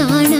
കാണാം